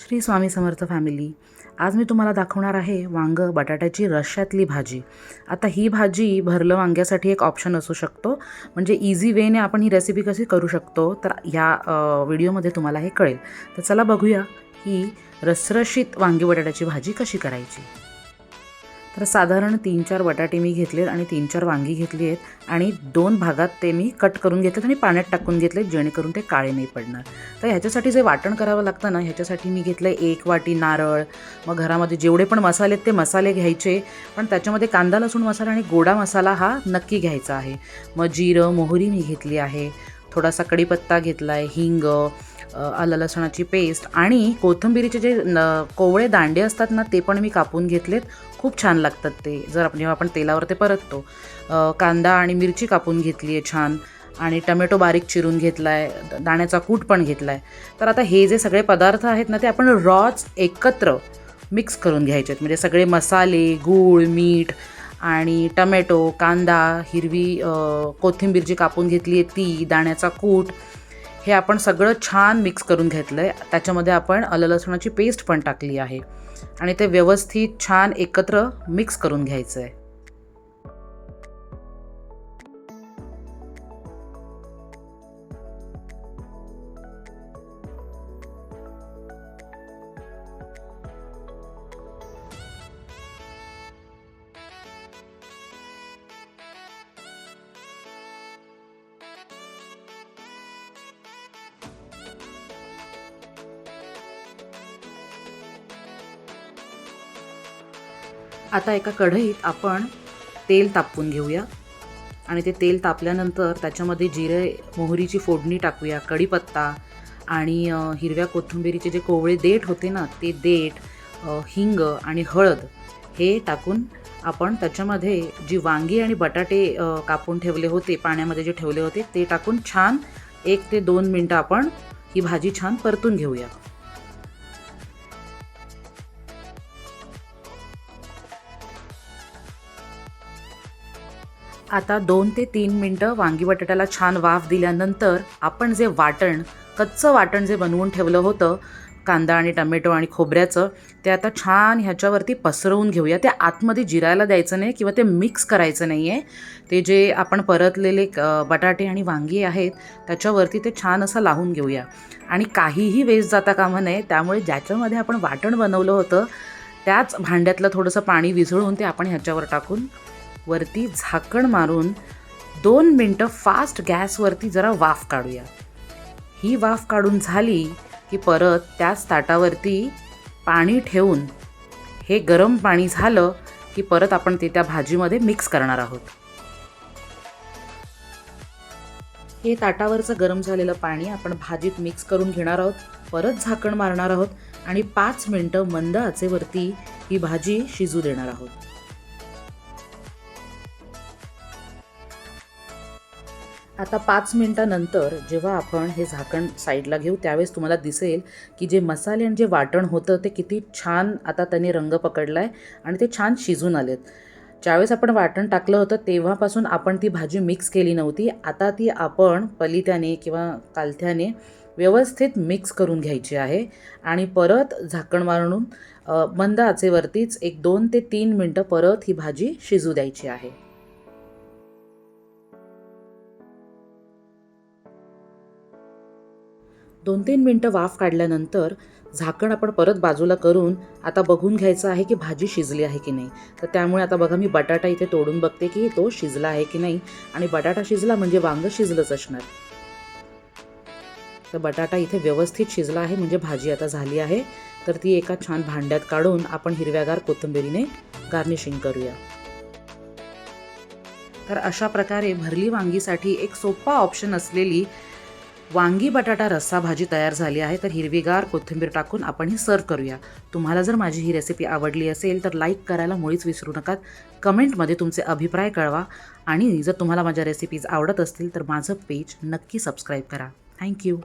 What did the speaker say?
Shri Swami Samarth family आज मी तुम्हाला दाखवणार आहे वांगं बटाट्याची रश्श्यातली भाजी. आता ही भाजी भरलं वांग्यासाठी एक ऑप्शन असू शकतो. म्हणजे इझी वेने आपण ही रेसिपी कशी करू शकतो तर ह्या व्हिडिओमध्ये तुम्हाला हे कळेल. तर चला बघूया ही रसरशीत वांगी बटाट्याची भाजी कशी करायची. तर साधारण तीन चार बटाटे मी घेतले आणि तीन चार वांगी घेतली आहेत. आणि दोन भागात ते मी कट करून घेतलेत आणि पाण्यात टाकून घेतले जेणेकरून ते काळे नाही पडणार. तर ह्याच्यासाठी जे वाटण करावं लागतं ना ह्याच्यासाठी मी घेतलं आहे एक वाटी नारळ. मग घरामध्ये जेवढे पण मसाले आहेत ते मसाले घ्यायचे. पण त्याच्यामध्ये कांदा लसूण मसाला आणि गोडा मसाला हा नक्की घ्यायचा आहे. मग जिरं मोहरी मी घेतली आहे. थोडासा कढीपत्ता घेतला आहे हिंग आलं लसणाची पेस्ट आणि कोथिंबिरीचे जे न कोवळे दांडे असतात ना ते पण मी कापून घेतलेत. खूप छान लागतात ते जर आपण जेव्हा आपण तेलावर ते परततो. कांदा आणि मिरची कापून घेतली आहे छान आणि टमॅटो बारीक चिरून घेतला आहे दाण्याचा कूट पण घेतला आहे तर आता हे जे सगळे पदार्थ आहेत ना ते आपण रॉच एकत्र मिक्स करून घ्यायचे आहेत म्हणजे सगळे मसाले गूळ मीठ आणि टमॅटो कांदा हिरवी कोथिंबीर जी कापून घेतली आहे ती दाण्याचा कूट हे आपण सगळं छान मिक्स करून घेतलं आहे त्याच्यामध्ये आपण आलं लसणाची पेस्ट पण टाकली आहे. आणि ते व्यवस्थित छान एकत्र मिक्स करून घ्यायचं आहे आता एका कढईत आपण तेल तापवून घेऊया. आणि ते तेल तापल्यानंतर त्याच्यामध्ये जिरे मोहरीची फोडणी टाकूया कढीपत्ता आणि हिरव्या कोथिंबिरीचे जे कोवळे देठ होते ना ते देठ हिंग आणि हळद हे टाकून आपण त्याच्यामध्ये जी वांगी आणि बटाटे कापून ठेवले होते पाण्यामध्ये जे ठेवले होते ते टाकून छान एक ते दोन मिनटं आपण ही भाजी छान परतून घेऊया. आता दोन ते तीन मिनटं वांगी बटाट्याला छान वाफ दिल्यानंतर आपण जे वाटण कच्चं वाटण जे बनवून ठेवलं होतं कांदा आणि टमॅटो आणि खोबऱ्याचं ते आता छान ह्याच्यावरती पसरवून घेऊया. ते आतमध्ये जिरायला द्यायचं नाही किंवा ते मिक्स करायचं नाही आहे ते जे आपण परतलेले बटाटे आणि वांगी आहेत त्याच्यावरती ते छान असं लावून घेऊया. आणि काहीही वेस्ट जाता कामा नये त्यामुळे ज्याच्यामध्ये आपण वाटण बनवलं होतं त्याच भांड्यातलं थोडंसं पाणी विझळून ते आपण ह्याच्यावर टाकून वरती झाकण मारून दोन मिनटं फास्ट गॅसवरती जरा वाफ काढूया. ही वाफ काढून झाली की परत त्याच ताटावरती पाणी ठेवून हे गरम पाणी झालं की परत आपण ते त्या भाजीमध्ये मिक्स करणार आहोत. हे ताटावरचं गरम झालेलं पाणी आपण भाजीत मिक्स करून घेणार आहोत. परत झाकण मारणार आहोत आणि पाच मिनटं मंद आचेवरती ही भाजी शिजू देणार आहोत. आता पाच मिनटानंतर जेव्हा आपण हे झाकण साईडला घेऊ त्यावेळेस तुम्हाला दिसेल की जे मसाले आणि जे वाटण होतं ते किती छान आता त्याने रंग पकडला आहे आणि ते छान शिजून आलेत. ज्यावेळेस आपण वाटण टाकलं होतं तेव्हापासून आपण ती भाजी मिक्स केली नव्हती. आता ती आपण पलित्याने किंवा कालथ्याने व्यवस्थित मिक्स करून घ्यायची आहे आणि परत झाकण मारून मंद आचेवरतीच एक दोन ते तीन मिनटं परत ही भाजी शिजू द्यायची आहे. दोन तीन मिनटं वाफ काढल्यानंतर झाकण आपण परत बाजूला करून आता बघून घ्यायचं आहे की भाजी शिजली आहे की नाही. तर त्यामुळे आता बघा मी बटाटा इथे तोडून बघते की तो शिजला आहे की नाही आणि बटाटा शिजला म्हणजे वांग शिजलंच असणार. तर बटाटा इथे व्यवस्थित शिजला आहे म्हणजे भाजी आता झाली आहे. तर ती एका छान भांड्यात काढून आपण हिरव्यागार कोथिंबिरीने गार्निशिंग करूया. तर अशा प्रकारे भरली वांगीसाठी एक सोपा ऑप्शन असलेली वांगी बटाटा रस्सा भाजी तयार झाली आहे तर हिरवीगार कोथिंबीर टाकून आपण ही सर्व करूया. तुम्हाला जर माझी ही रेसिपी आवडली असेल तर लाईक करायला मुळीच विसरू नका. कमेंटमध्ये तुमचे अभिप्राय कळवा. आणि जर तुम्हाला माझ्या रेसिपीज आवडत असतील तर माझं पेज नक्की सबस्क्राईब करा. थँक्यू